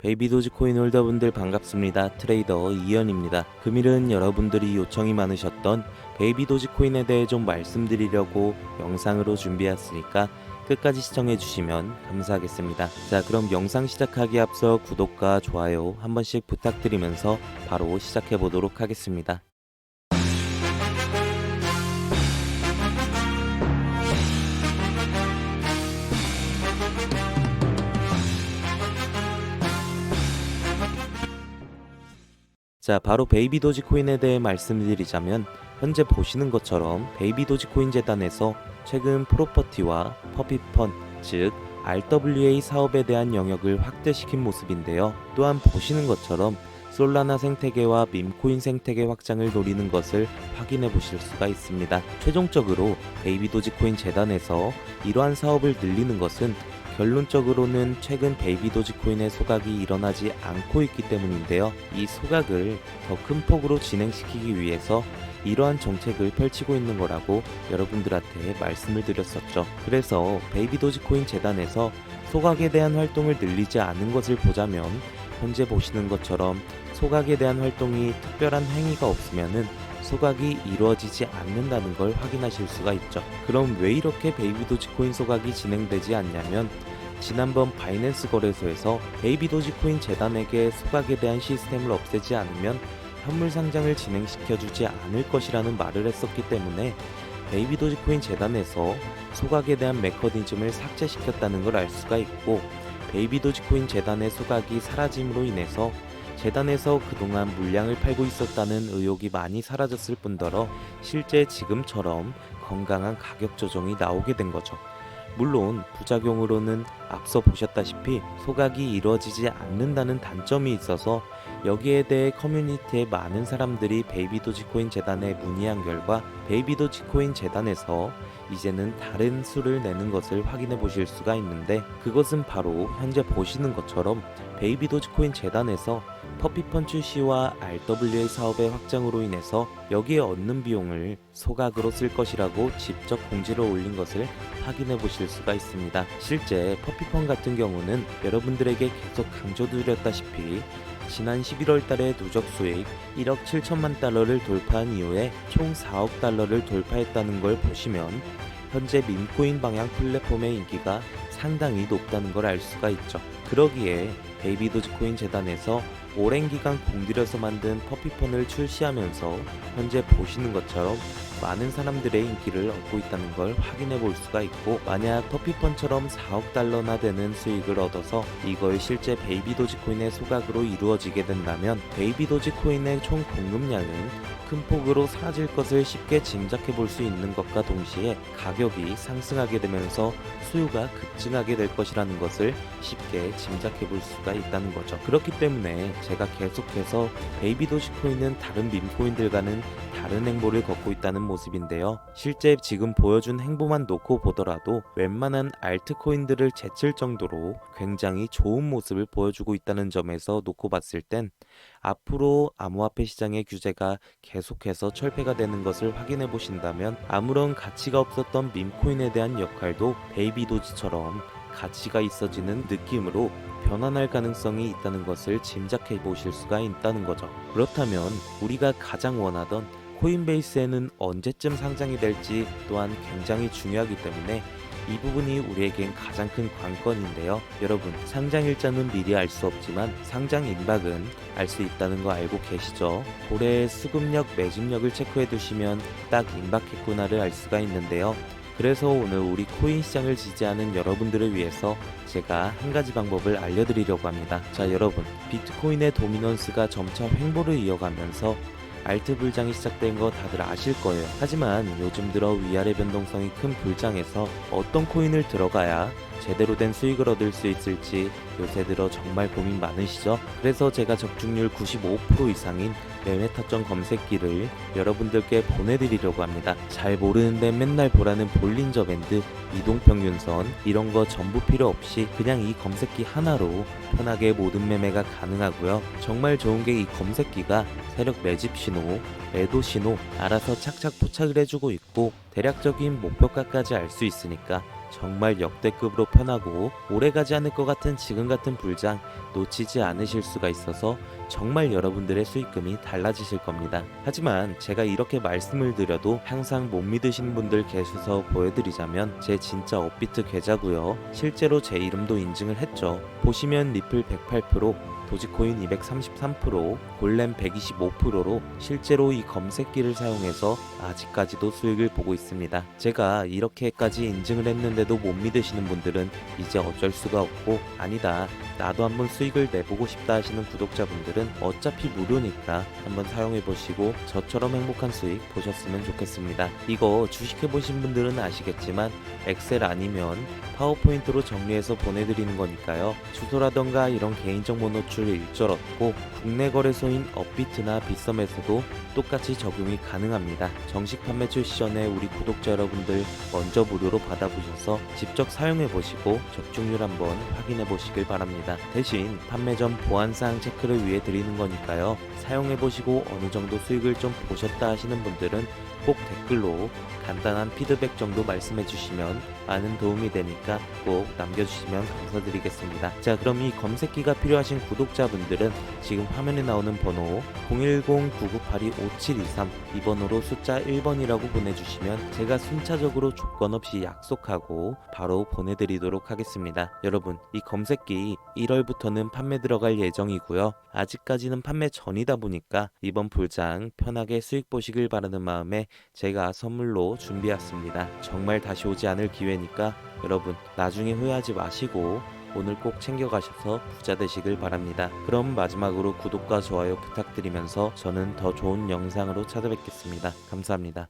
베이비 도지코인 홀더분들 반갑습니다. 트레이더 이현입니다. 금일은 여러분들이 요청이 많으셨던 베이비 도지코인에 대해 좀 말씀드리려고 영상으로 준비했으니까 끝까지 시청해 주시면 감사하겠습니다. 자, 그럼 영상 시작하기 앞서 구독과 좋아요 한 번씩 부탁드리면서 바로 시작해 보도록 하겠습니다. 자, 바로 베이비 도지코인에 대해 말씀드리자면 현재 보시는 것처럼 베이비 도지코인 재단에서 최근 프로퍼티와 퍼피펀, 즉 RWA 사업에 대한 영역을 확대시킨 모습인데요. 또한 보시는 것처럼 솔라나 생태계와 밈코인 생태계 확장을 노리는 것을 확인해 보실 수가 있습니다. 최종적으로 베이비 도지코인 재단에서 이러한 사업을 늘리는 것은 결론적으로는 최근 베이비 도지코인의 소각이 일어나지 않고 있기 때문인데요. 이 소각을 더 큰 폭으로 진행시키기 위해서 이러한 정책을 펼치고 있는 거라고 여러분들한테 말씀을 드렸었죠. 그래서 베이비 도지코인 재단에서 소각에 대한 활동을 늘리지 않은 것을 보자면 현재 보시는 것처럼 소각에 대한 활동이 특별한 행위가 없으면은 소각이 이루어지지 않는다는 걸 확인하실 수가 있죠. 그럼 왜 이렇게 베이비 도지코인 소각이 진행되지 않냐면 지난번 바이낸스 거래소에서 베이비 도지코인 재단에게 소각에 대한 시스템을 없애지 않으면 현물 상장을 진행시켜 주지 않을 것이라는 말을 했었기 때문에 베이비 도지코인 재단에서 소각에 대한 메커니즘을 삭제시켰다는 걸 알 수가 있고 베이비 도지코인 재단의 소각이 사라짐으로 인해서 재단에서 그동안 물량을 팔고 있었다는 의혹이 많이 사라졌을 뿐더러 실제 지금처럼 건강한 가격 조정이 나오게 된 거죠. 물론 부작용으로는 앞서 보셨다시피 소각이 이루어지지 않는다는 단점이 있어서 여기에 대해 커뮤니티에 많은 사람들이 베이비 도지코인 재단에 문의한 결과 베이비 도지코인 재단에서 이제는 다른 수를 내는 것을 확인해 보실 수가 있는데 그것은 바로 현재 보시는 것처럼 베이비 도지코인 재단에서 퍼피펀 출시와 RWA 사업의 확장으로 인해서 여기에 얻는 비용을 소각으로 쓸 것이라고 직접 공지를 올린 것을 확인해 보실 수가 있습니다. 실제 퍼피펀 같은 경우는 여러분들에게 계속 강조드렸다시피 지난 11월 달에 누적 수익 1억 7천만 달러를 돌파한 이후에 총 4억 달러를 돌파했다는 걸 보시면 현재 밈코인 방향 플랫폼의 인기가 상당히 높다는 걸 알 수가 있죠. 그러기에 베이비 도지코인 재단에서 오랜 기간 공들여서 만든 퍼피펀을 출시하면서 현재 보시는 것처럼 많은 사람들의 인기를 얻고 있다는 걸 확인해 볼 수가 있고 만약 퍼피펀처럼 4억 달러나 되는 수익을 얻어서 이걸 실제 베이비 도지코인의 소각으로 이루어지게 된다면 베이비 도지코인의 총 공급량은 큰 폭으로 사라질 것을 쉽게 짐작해 볼 수 있는 것과 동시에 가격이 상승하게 되면서 수요가 급증하게 될 것이라는 것을 쉽게 짐작해 볼 수가 있다는 거죠. 그렇기 때문에 제가 계속해서 베이비 도지코인은 다른 밈코인들과는 다른 행보를 걷고 있다는 모습인데요. 실제 지금 보여준 행보만 놓고 보더라도 웬만한 알트코인들을 제칠 정도로 굉장히 좋은 모습을 보여주고 있다는 점에서 놓고 봤을 땐 앞으로 암호화폐 시장의 규제가 계속해서 철폐가 되는 것을 확인해 보신다면 아무런 가치가 없었던 밈코인에 대한 역할도 베이비 도지처럼 가치가 있어지는 느낌으로 변환할 가능성이 있다는 것을 짐작해 보실 수가 있다는 거죠. 그렇다면 우리가 가장 원하던 코인베이스에는 언제쯤 상장이 될지 또한 굉장히 중요하기 때문에 이 부분이 우리에겐 가장 큰 관건인데요. 여러분, 상장 일자는 미리 알 수 없지만 상장 임박은 알 수 있다는 거 알고 계시죠? 고래의 수급력, 매집력을 체크해 두시면 딱 임박했구나를 알 수가 있는데요. 그래서 오늘 우리 코인 시장을 지지하는 여러분들을 위해서 제가 한 가지 방법을 알려드리려고 합니다. 자, 여러분, 비트코인의 도미넌스가 점차 횡보를 이어가면서 알트 불장이 시작된 거 다들 아실 거예요. 하지만 요즘 들어 위아래 변동성이 큰 불장에서 어떤 코인을 들어가야 제대로 된 수익을 얻을 수 있을지 요새 들어 정말 고민 많으시죠? 그래서 제가 적중률 95% 이상인 매매 타점 검색기를 여러분들께 보내드리려고 합니다. 잘 모르는데 맨날 보라는 볼린저 밴드, 이동평균선 이런 거 전부 필요 없이 그냥 이 검색기 하나로 편하게 모든 매매가 가능하고요. 정말 좋은 게 이 검색기가 세력 매집 신호, 매도 신호 알아서 착착 포착을 해주고 있고 대략적인 목표가까지 알 수 있으니까 정말 역대급으로 편하고 오래가지 않을 것 같은 지금 같은 불장 놓치지 않으실 수가 있어서 정말 여러분들의 수익금이 달라지실 겁니다. 하지만 제가 이렇게 말씀을 드려도 항상 못 믿으시는 분들 계셔서 보여드리자면 제 진짜 업비트 계좌고요. 실제로 제 이름도 인증을 했죠. 보시면 리플 108%, 도지코인 233%, 골렘 125%로 실제로 이 검색기를 사용해서 아직까지도 수익을 보고 있습니다. 제가 이렇게까지 인증을 했는데도 못 믿으시는 분들은 이제 어쩔 수가 없고 아니다. 나도 한번 수익을 내보고 싶다 하시는 구독자분들은 어차피 무료니까 한번 사용해 보시고 저처럼 행복한 수익 보셨으면 좋겠습니다. 이거 주식해 보신 분들은 아시겠지만 엑셀 아니면 파워포인트로 정리해서 보내드리는 거니까요. 주소라던가 이런 개인정보 노출 일절 없고 국내 거래소인 업비트나 빗썸에서도 똑같이 적용이 가능합니다. 정식 판매 출시 전에 우리 구독자 여러분들 먼저 무료로 받아보셔서 직접 사용해 보시고 적중률 한번 확인해 보시길 바랍니다. 대신 판매 전 보안사항 체크를 위해 드리는 거니까요. 사용해 보시고 어느 정도 수익을 좀 보셨다 하시는 분들은 꼭 댓글로 간단한 피드백 정도 말씀해 주시면 많은 도움이 되니까 꼭 남겨주시면 감사드리겠습니다. 자, 그럼 이 검색기가 필요하신 구독 자분들은 지금 화면에 나오는 번호 010-9982-5723이 번호로 숫자 1번이라고 보내주시면 제가 순차적으로 조건 없이 약속하고 바로 보내드리도록 하겠습니다. 여러분, 이 검색기 1월부터는 판매 들어갈 예정이고요. 아직까지는 판매 전이다 보니까 이번 불장 편하게 수익 보시길 바라는 마음에 제가 선물로 준비했습니다. 정말 다시 오지 않을 기회니까 여러분 나중에 후회하지 마시고 오늘 꼭 챙겨가셔서 부자 되시길 바랍니다. 그럼 마지막으로 구독과 좋아요 부탁드리면서 저는 더 좋은 영상으로 찾아뵙겠습니다. 감사합니다.